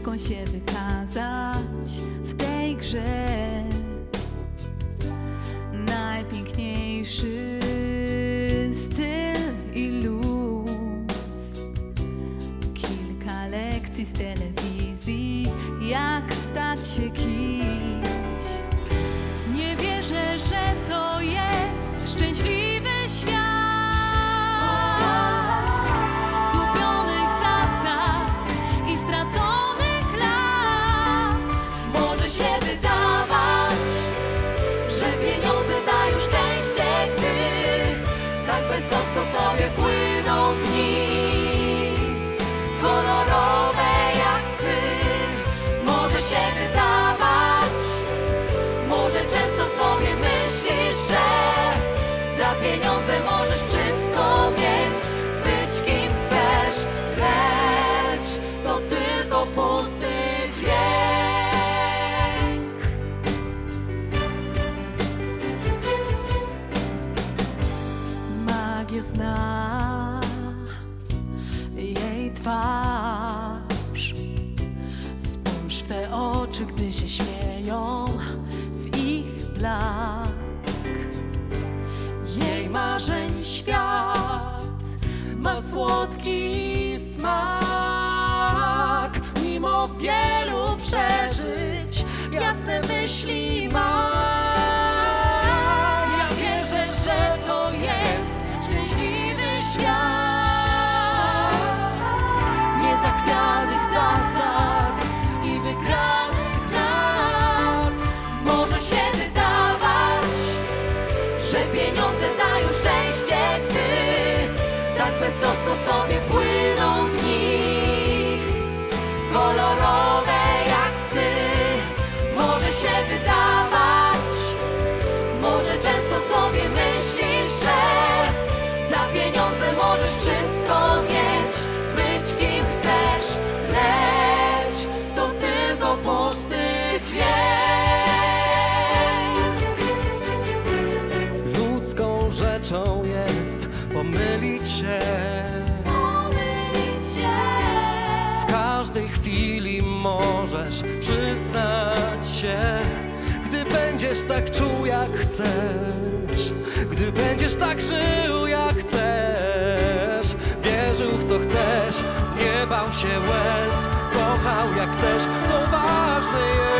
szybko się wykazać w tej grze. Najpiękniejszy styl i luz. Kilka lekcji z telewizji, jak stać się kimś. Że pieniądze dają szczęście, gdy tak beztrosko sobie płyną twarz. Spójrz w te oczy, gdy się śmieją, w ich blask. Jej marzeń świat ma słodki smak. Mimo wielu przeżyć, jasne myśli ma. Że pieniądze dają szczęście, gdy tak beztrosko sobie płyną dni. Kolorowe pomylić się. Pomylić się. W każdej chwili możesz przyznać się, gdy będziesz tak czuł jak chcesz, gdy będziesz tak żył jak chcesz, wierzył w co chcesz, nie bał się łez, kochał jak chcesz, to ważne jest.